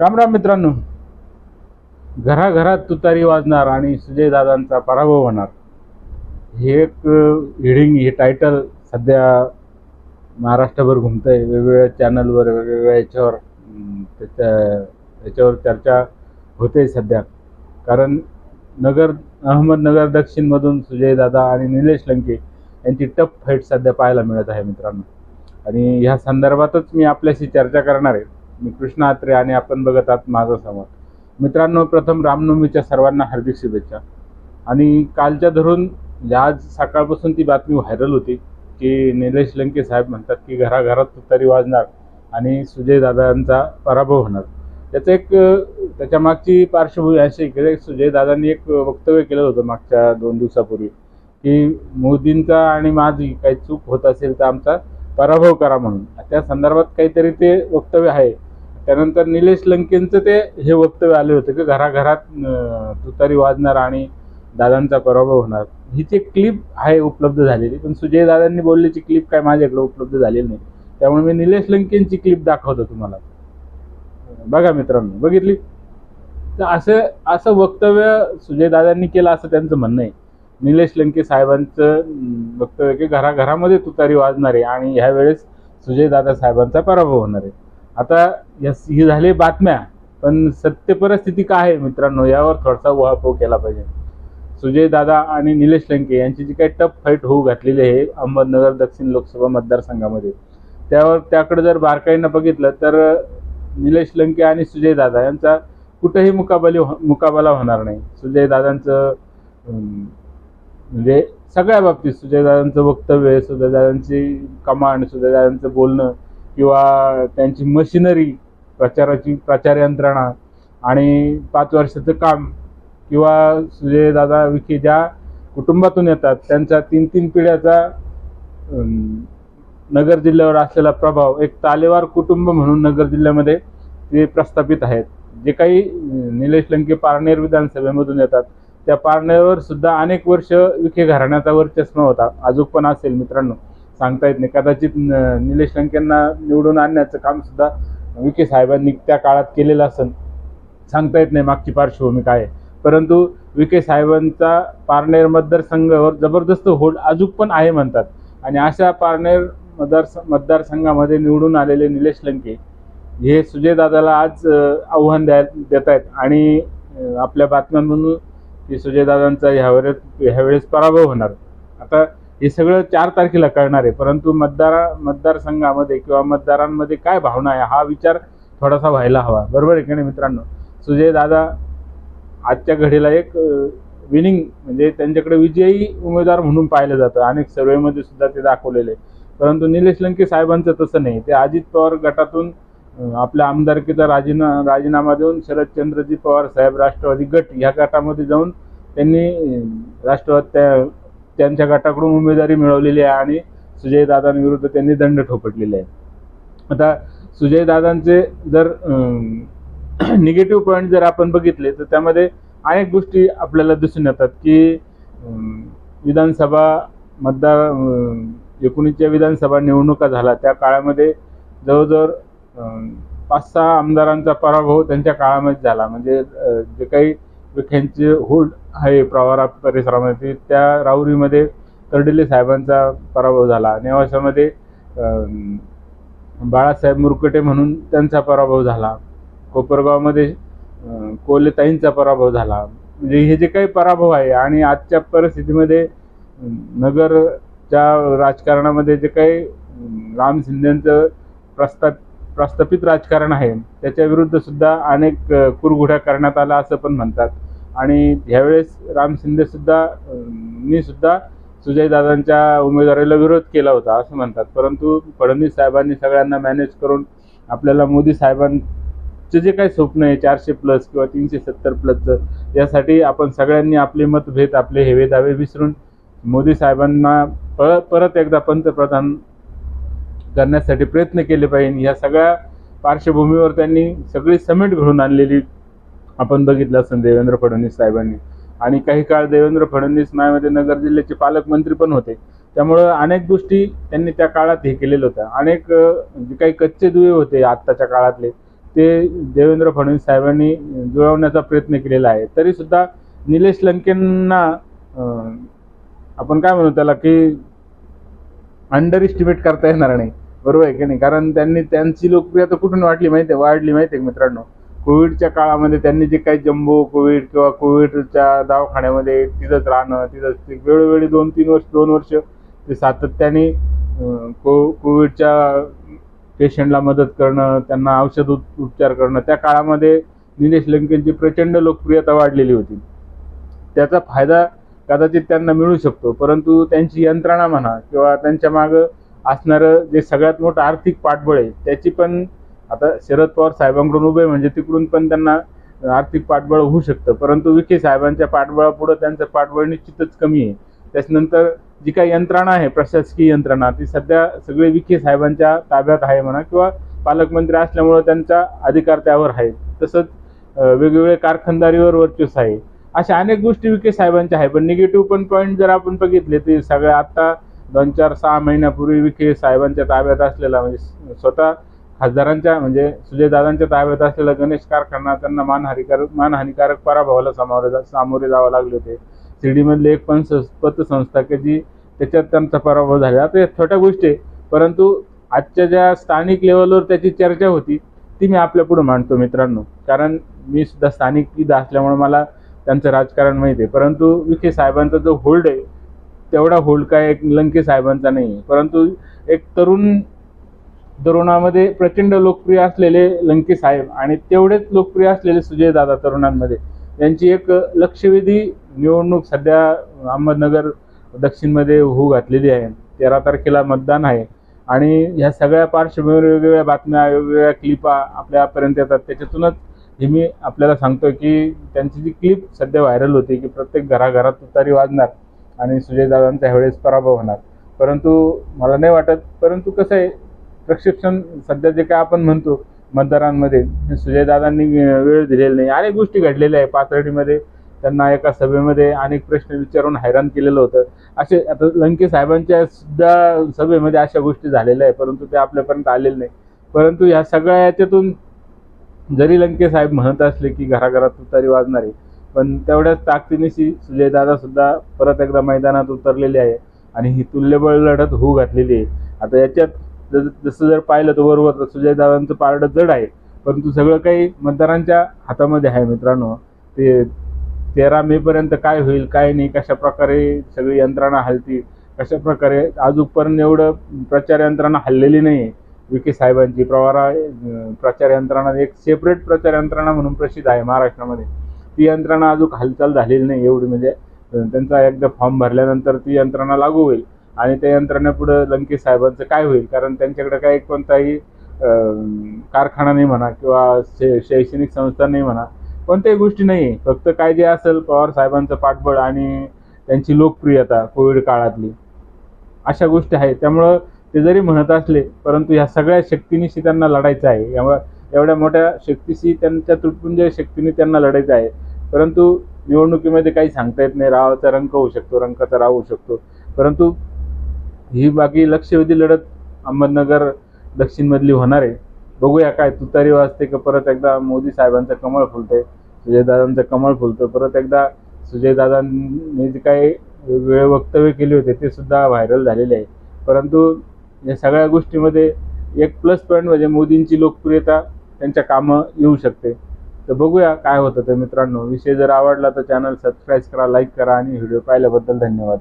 राम राम मित्रांनो. घराघरात तुतारी वाजणार आणि सुजयदादांचा पराभव होणार. हे एक हिडिंग हे टायटल सध्या महाराष्ट्रभर घुमतंय. वेगवेगळ्या चॅनलवर वेगवेगळ्या याच्यावर त्याच्या याच्यावर चर्चा होते सध्या. कारण नगर अहमदनगर दक्षिणमधून सुजयदादा आणि निलेश लंके यांची टफ फाईट सध्या पाहायला मिळत आहे मित्रांनो. आणि ह्या संदर्भातच मी आपल्याशी चर्चा करणार आहे. मी कृष्णा आत्रे आणि आपण बघत आहात माझा संवाद. मित्रांनो प्रथम रामनवमीच्या सर्वांना हार्दिक शुभेच्छा. आणि कालच्या धरून आज सकाळपासून ती बातमी व्हायरल होती की निलेश लंके साहेब म्हणतात की घराघरात तुतारी वाजणार आणि सुजय दादांचा पराभव होणार. त्याचं एक त्याच्या मागची पार्श्वभूमी अशी की सुजय दादांनी एक वक्तव्य केलं होतं मागच्या दोन दिवसापूर्वी की मोदींचा आणि माझी काही चूक होत असेल तर आमचा पराभव करा म्हणून. त्या संदर्भात काहीतरी ते वक्तव्य आहे. त्यानंतर निलेश लंकेंचं ते हे वक्तव्य आले होते की घराघरात तुतारी वाजणार आणि दादांचा पराभव होणार. हिची एक क्लिप आहे उपलब्ध झालेली पण सुजय दादांनी बोलल्याची क्लिप काय माझ्याकडे उपलब्ध झालेली नाही. त्यामुळे मी निलेश लंकेंची क्लिप दाखवतो तुम्हाला. बघा मित्रांनो बघितली? तर असं असं वक्तव्य सुजय दादांनी केलं असं त्यांचं म्हणणं आहे. निलेश लंके साहेबांचं वक्तव्य की घराघरामध्ये तुतारी वाजणार आहे आणि ह्या वेळेस सुजय दादा साहेबांचा पराभव होणार आहे. आता या ही झाली बातम्या पण सत्य परिस्थिती काय आहे मित्रांनो यावर थोडासा उहापोह केला पाहिजे. सुजय दादा आणि निलेश लंके यांची जी काही टफ फाईट होऊ घातलेली आहे अहमदनगर दक्षिण लोकसभा मतदारसंघामध्ये त्यावर त्याकडे जर बारकाईनं बघितलं तर निलेश लंके आणि सुजय दादा यांचा कुठंही मुकाबली हो- मुकाबला होणार नाही. सुजय दादांचं म्हणजे सगळ्या बाबतीत सुजयदादांचं वक्तव्य सुजयदादांची कमांड सुजयदादांचं बोलणं किंवा त्यांची मशिनरी प्रचाराची प्रचार यंत्रणा आणि पाच वर्षाचं काम किंवा सुजयदादा विखे ज्या कुटुंबातून येतात त्यांचा तीन तीन पिढ्याचा नगर जिल्ह्यावर असलेला प्रभाव एक तालेवार कुटुंब म्हणून नगर जिल्ह्यामध्ये ते प्रस्थापित आहेत. जे काही निलेश लंके पारनेर विधानसभेमधून येतात त्या पारनेरवर सुद्धा अनेक वर्ष विखे घराण्याचा वर्चस्व होता. अजून पण असेल मित्रांनो. सांगता येत नाही. कदाचित निलेश लंकेंना निवडून आणण्याचं काम सुद्धा विखे साहेबांनी त्या काळात केलेलं असेल सांगता येत नाही मागची पार्श्वभूमी काय आहे. परंतु विखे साहेबांचा पारनेर मतदारसंघावर जबरदस्त होल्ड अजून पण आहे म्हणतात. आणि अशा पारनेर मतदार मतदारसंघामध्ये निवडून आलेले निलेश लंके हे सुजयदादाला आज आव्हान द्या देत आहेत आणि आपल्या बातम्यांमधून की सुजयदादांचा ह्यावेळेस ह्यावेळेस पराभव होणार. आता हे सगळं चार तारखेला कळणार आहे. परंतु मतदार मतदारसंघामध्ये किंवा मतदारांमध्ये काय भावना आहे हा विचार थोडासा व्हायला हवा. बरोबर आहे की नाही मित्रांनो? सुजयदादा आजच्या घडीला एक विनिंग म्हणजे त्यांच्याकडे विजयी उमेदवार म्हणून पाहिलं जातं. अनेक सर्वेमध्ये सुद्धा ते दाखवलेले परंतु निलेश लंके साहेबांचं तसं नाही. ते अजित पवार गटातून आपल्या आमदारकीचा राजीना राजीनामा देऊन शरदचंद्रजी पवार साहेब राष्ट्रवादी गट ह्या गटामध्ये जाऊन त्यांनी राष्ट्रवाद त्या त्यांच्या गटाकडून उमेदवारी मिळवलेली आहे आणि सुजयदादांविरुद्ध त्यांनी दंड ठोपटलेले आहे आता सुजयदादांचे जर निगेटिव्ह पॉईंट जर आपण बघितले तर त्यामध्ये अनेक गोष्टी आपल्याला दिसून येतात की विधानसभा मतदार एकोणीसच्या विधानसभा निवडणुका झाला त्या काळामध्ये जवळजवळ पाच सहा आमदारांचा पराभव त्यांच्या काळामध्ये झाला. म्हणजे जे काही विखेंचे होल्ड आहे प्रवारा परिसरामध्ये. त्या राऊरीमध्ये कर्डिले साहेबांचा पराभव झाला नेवाशामध्ये बाळासाहेब मुरकटे म्हणून त्यांचा पराभव झाला. कोपरगावमध्ये कोलेताईंचा पराभव झाला. म्हणजे हे जे काही पराभव आहे आणि आजच्या परिस्थितीमध्ये नगरच्या राजकारणामध्ये जे काही राम शिंदेचं प्रस्ताप प्रस्थापित राजकारण आहे. त्याच्या विरुद्ध सुद्धा अनेक कुरघुड्या करण्यात आला असं पण म्हणतात. आणि ह्यावेळेस राम शिंदे सुद्धा नी सुद्धा सुजयदादांच्या उमेदवारीला विरोध केला होता असं म्हणतात. परंतु फडणवीस साहेबांनी सगळ्यांना मॅनेज करून आपल्याला मोदी साहेबांचे जे काही स्वप्न आहे चारशे प्लस किंवा तीनशे सत्तर प्लसचं यासाठी आपण सगळ्यांनी आपले मतभेद आपले हेवे दावे विसरून मोदी साहेबांना पर परत एकदा पंतप्रधान करण्यासाठी प्रयत्न केले पाहिजे. या सगळ्या पार्श्वभूमीवर त्यांनी सगळी समेट घडून आणलेली आपण बघितलं असं देवेंद्र फडणवीस साहेबांनी. आणि काही काळ देवेंद्र फडणवीस मायामध्ये नगर जिल्ह्याचे पालकमंत्री पण होते. त्यामुळं अनेक गोष्टी त्यांनी त्या काळात हे केलेलं होत्या अनेक जे काही कच्चे दुवे होते आत्ताच्या काळातले ते देवेंद्र फडणवीस साहेबांनी जुळवण्याचा प्रयत्न केलेला आहे. तरी सुद्धा निलेश लंकेंना आपण काय म्हणू त्याला की अंडर इस्टिमेट करता येणार नाही. बरोबर आहे की नाही? कारण त्यांनी त्यांची लोकप्रियता कुठून वाढली माहिती आहे वाढली माहिती आहे मित्रांनो? कोविडच्या काळामध्ये त्यांनी जे काही जम्बो कोविड किंवा कोविडच्या दवाखान्यामध्ये तिथंच राहणं तिथंच ते वेळोवेळी दोन तीन वर्ष दोन वर्ष ते सातत्याने को कोविडच्या पेशंटला मदत करणं त्यांना औषध उपचार करणं त्या काळामध्ये निलेश लंकेंची प्रचंड लोकप्रियता वाढलेली होती. त्याचा फायदा कदाचित त्यांना मिळू शकतो परंतु त्यांची यंत्रणा म्हणा किंवा त्यांच्या मागं असणारं जे सगळ्यात मोठं आर्थिक पाठबळ आहे त्याची पण आता शरद पवार साहेबांकडून उभे म्हणजे तिकडून पण त्यांना आर्थिक पाठबळ होऊ शकतं. परंतु विखे साहेबांच्या पाठबळापुढं त्यांचं पाठबळ निश्चितच कमी आहे. त्याच्यानंतर जी काही यंत्रणा आहे प्रशासकीय यंत्रणा ती सध्या सगळे विखे साहेबांच्या ताब्यात आहे म्हणा किंवा पालकमंत्री असल्यामुळं त्यांचा अधिकार त्यावर आहे. तसंच वेगवेगळे कारखानदारीवर वर्चस्व आहे. अशा अनेक गोष्टी विखे साहेबांच्या आहे पण निगेटिव्ह पण पॉईंट जर आपण बघितले ते सगळ्या आत्ता दोन चार सहा महिन्यापूर्वी विखे साहेबांच्या ताब्यात असलेला म्हणजे स्वतः खासदारांच्या म्हणजे सुजयदादांच्या ताब्यात असलेला गणेश कारखाना त्यांना मानहानिकारक मानहानिकारक पराभवाला सामोरे जा सामोरे जावं लागले होते. शिर्डीमधले एक पण पतसंस्था की जी त्याच्यात त्यांचा पराभव झाला. आता या छोट्या गोष्टी आहे. परंतु आजच्या ज्या स्थानिक लेवलवर त्याची चर्चा होती ती मी आपल्यापुढं मांडतो मित्रांनो. कारण मी सुद्धा स्थानिक इथं असल्यामुळे मला त्यांचं राजकारण माहिती आहे. परंतु विखे साहेबांचा जो होल्ड आहे तेवढा होल्ड काय एक लंके साहेबांचा नाही. आहे परंतु एक तरुण तरुणामध्ये प्रचंड लोकप्रिय असलेले लंके साहेब आणि तेवढेच लोकप्रिय असलेले सुजयदादा तरुणांमध्ये यांची एक लक्षवेधी निवडणूक सध्या अहमदनगर दक्षिणमध्ये होऊ घातलेली आहे. तेरा तारखेला मतदान आहे. आणि ह्या सगळ्या पार्श्वभूमीवर वेगवेगळ्या बातम्या वेगवेगळ्या क्लिपा आपल्यापर्यंत येतात. त्याच्यातूनच हे मी आपल्याला सांगतो की त्यांची जी क्लिप सध्या व्हायरल होती की प्रत्येक घराघरात तुतारी वाजणार. आणि सुजयदादांचा ह्यावेळेस पराभव होणार. परंतु मला नाही वाटत परंतु कसं आहे प्रशिक्षण सध्या जे काय आपण म्हणतो मतदारांमध्ये सुजयदादांनी वेळ दिलेली नाही अनेक गोष्टी घडलेल्या आहे. पाथर्डीमध्ये त्यांना एका सभेमध्ये अनेक प्रश्न विचारून हैराण केलेलं होतं. असे आता लंके साहेबांच्या सुद्धा सभेमध्ये अशा गोष्टी झालेल्या आहे परंतु ते आपल्यापर्यंत आलेले नाही. परंतु ह्या सगळ्या याच्यातून जरी लंके साहेब म्हणत असले की घराघरात तुतारी वाजणार आहे पण तेवढ्याच ताकदीनिशी सुजयदादा सुद्धा परत एकदा मैदानात उतरलेले आहे आणि ही तुल्यबळ लढत होऊ घातलेली आहे. आता याच्यात जर जसं जर पाहिलं तर बरोबर तर सुजयदादांचं पारडं जड आहे. परंतु सगळं काही मतदारांच्या हातामध्ये आहे मित्रांनो. ते तेरा मे पर्यंत काय होईल काय नाही कशा प्रकारे सगळी यंत्रणा हलतील कशा प्रकारे अजूनपर्यंत एवढं प्रचार यंत्रणा हल्लेली नाही आहे विखे साहेबांची प्रवारा प्रचार यंत्रणा एक सेपरेट प्रचार यंत्रणा म्हणून प्रसिद्ध आहे महाराष्ट्रामध्ये. ती यंत्रणा अजून हालचाल झालेली नाही एवढी. म्हणजे त्यांचा एकदा फॉर्म भरल्यानंतर ती यंत्रणा लागू होईल आणि त्या यंत्रणेपुढं लंकेश साहेबांचं काय होईल? कारण त्यांच्याकडे काही कोणताही कारखाना नाही म्हणा किंवा शै शैक्षणिक संस्था नाही म्हणा कोणत्याही गोष्टी नाही आहे. फक्त काय जे असेल पवार साहेबांचं पाठबळ आणि त्यांची लोकप्रियता कोविड काळातली अशा गोष्टी आहेत. त्यामुळं ते जरी म्हणत असले परंतु ह्या सगळ्या शक्तीनिशी त्यांना लढायचं आहे. यामुळे एवढ्या मोठ्या शक्तीशी त्यांच्या तुटपुंज शक्तीने त्यांना लढायचं आहे. परंतु निवडणुकीमध्ये काही सांगता येत नाही. रावाचा रंग होऊ शकतो रंकाचा राव होऊ शकतो. परंतु ही बाकी लक्षवेधी लढत अहमदनगर दक्षिणमधली होणार आहे. बघूया काय तुतारी वाजते का परत एकदा मोदी साहेबांचं कमळ फुलते सुजयदादांचं कमळ फुलतं. परत एकदा सुजयदादांनी जे काही वेळ वक्तव्य केले होते ते सुद्धा व्हायरल झालेले आहे. परंतु या सगळ्या गोष्टीमध्ये एक प्लस पॉईंट म्हणजे मोदींची लोकप्रियता त्यांच्या कामं येऊ शकते. तर बघूया काय होतं ते मित्रांनो. विषय जर आवडला तर चॅनल सबस्क्राईब करा लाईक करा आणि व्हिडिओ पाहिल्याबद्दल धन्यवाद.